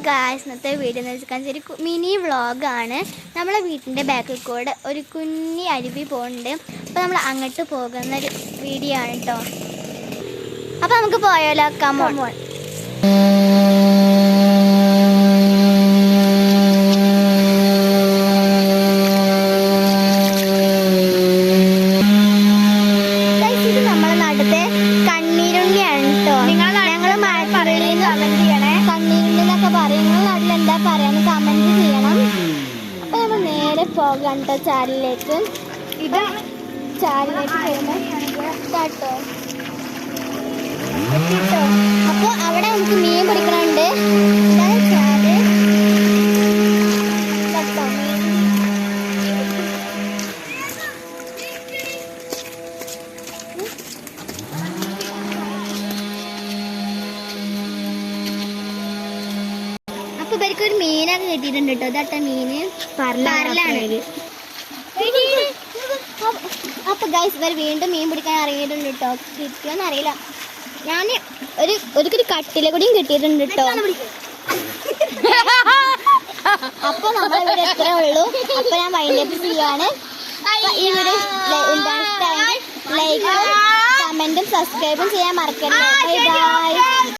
Guys ഇന്നത്തെ video എന്ന് വെച്ചാൽ ഒരു മിനി വ്ളോഗാണ് നമ്മളെ വീട്ടിന്റെ ബാക്കിൽ കൂടെ ഒരു കുഞ്ഞി അരുവി പോകുന്നുണ്ട് അപ്പോൾ നമ്മൾ അങ്ങോട്ട് പോകുന്ന ഒരു വീഡിയോ ആണ് കേട്ടോ അപ്പോൾ നമുക്ക് പോയാലോ? കമോൺ പോകാം കേട്ടോ ചാലിലേക്ക് ഇത് ചാനലിലേക്ക് പോകുമ്പോൾ കേട്ടോ. അപ്പൊ ഇവർക്ക് ഒരു മീനൊക്കെ കിട്ടിയിട്ടുണ്ട് കേട്ടോ. ഇതട്ട മീന്. പരലാണ്. അപ്പൊ ഗൈസ് ഇവർ വീണ്ടും മീൻ പിടിക്കാൻ അറിയിട്ടുണ്ട് കേട്ടോ. കിട്ടിയോന്ന് അറിയില്ല. ഞാൻ ഒരു ഒരു കട്ടില കൂടിയും കിട്ടിയിട്ടുണ്ട് കേട്ടോ. അപ്പൊ നമ്മളിവിടെ എത്രേ ഉള്ളൂ? അപ്പൊ ഞാൻ വൈൻഡപ്പ് ചെയ്യാണ് ഇവിടെ ലൈക്കും കമന്റും സബ്സ്ക്രൈബും ചെയ്യാൻ മറക്കരുത് ബൈ ബൈ